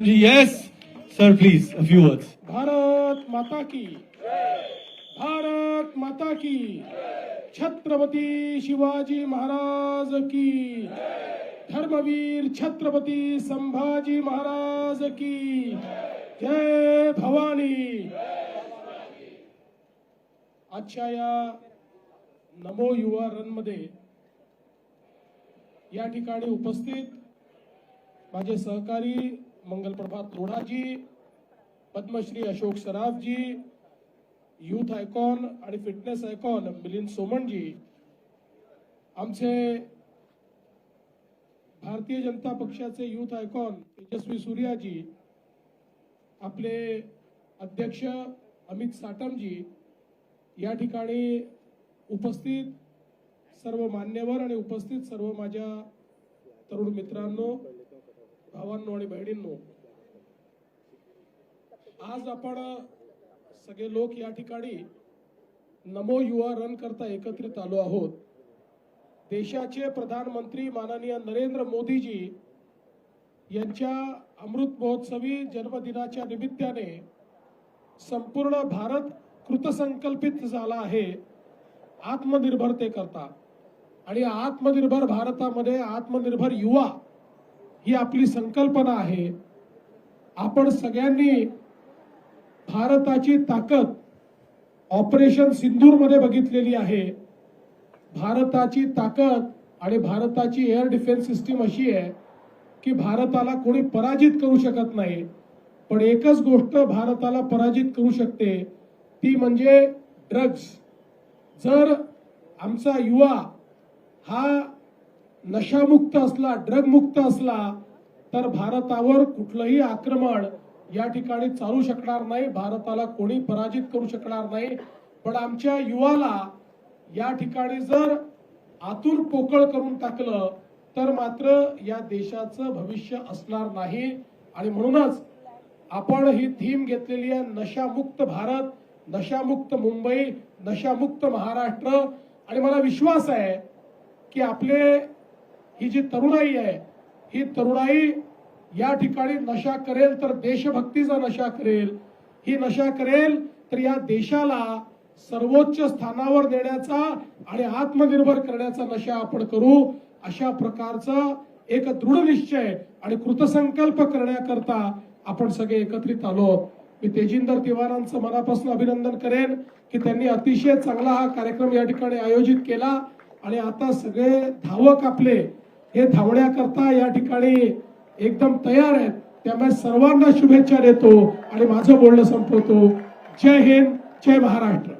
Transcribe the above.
Yes, sir please a few words. Bharat माता की। भारत माता की। छत्रपती शिवाजी महाराज की। धर्मवीर छत्रपती संभाजी महाराज की। जय भवानी। आजच्या या नमो युवा रनमध्ये या ठिकाणी उपस्थित माझे सहकारी मंगलप्रभात लोढाजी पद्मश्री अशोक सराफजी युथ आयकॉन आणि फिटनेस आयकॉन मिलिंद सोमणजी आमचे भारतीय जनता पक्षाचे युथ आयकॉन तेजस्वी सूर्याजी आपले अध्यक्ष अमित साटमजी या ठिकाणी उपस्थित सर्व मान्यवर आणि उपस्थित सर्व माझ्या तरुण मित्रांनो भावांनो आणि बहिणींनो आज आपण सगळे लोक या ठिकाणी नमो युवा रन करता एकत्रित आलो आहोत. देशाचे प्रधानमंत्री माननीय नरेंद्र मोदीजी यांच्या अमृत महोत्सवी जन्मदिनाच्या निमित्ताने संपूर्ण भारत कृतसंकल्पित झाला आहे. आत्मनिर्भरते करता. आणि आत्मनिर्भर भारतामध्ये आत्मनिर्भर युवा ही आपली संकल्पना आहे. आपण सगळ्यांनी भारताची ताकद ऑपरेशन सिंधूरमध्ये बघितलेली आहे. भारताची ताकद आणि भारताची एअर डिफेन्स सिस्टीम अशी आहे की भारताला कोणी पराजित करू शकत नाही. पण एकच गोष्ट भारताला पराजित करू शकते ती म्हणजे ड्रग्ज. जर आमचा युवा हा नशामुक्त असला ड्रगमुक्त असला तर भारतावर कुठलंही आक्रमण या ठिकाणी चालू शकणार नाही. भारताला कोणी पराजित करू शकणार नाही. पण आमच्या युवाला या ठिकाणी जर आतून पोकळ करून टाकलं तर मात्र या देशाचं भविष्य असणार नाही. आणि म्हणूनच आपण ही थीम घेतलेली आहे नशामुक्त भारत नशामुक्त मुंबई नशामुक्त महाराष्ट्र. आणि मला विश्वास आहे की आपले ही जी तरुणाई आहे ही तरुणाई या ठिकाणी नशा करेल तर देशभक्तीचा नशा करेल ही नशा करेल तर या देशाला सर्वोच्च स्थानावर देण्याचा आणि आत्मनिर्भर करण्याचा नशा आपण करू अशा प्रकारचा एक दृढ निश्चय आणि कृतसंकल्प करण्याकरता आपण सगळे एकत्रित आलो आहोत. मी तेजिंदर तिवारांचं मनापासून अभिनंदन करेन की त्यांनी अतिशय चांगला हा कार्यक्रम या ठिकाणी आयोजित केला आणि आता सगळे धावक आपले हे धावण्याकरता या ठिकाणी एकदम तयार आहेत. त्यामुळे सर्वांना शुभेच्छा देतो आणि माझं बोलणं संपवतो. जय हिंद जय महाराष्ट्र.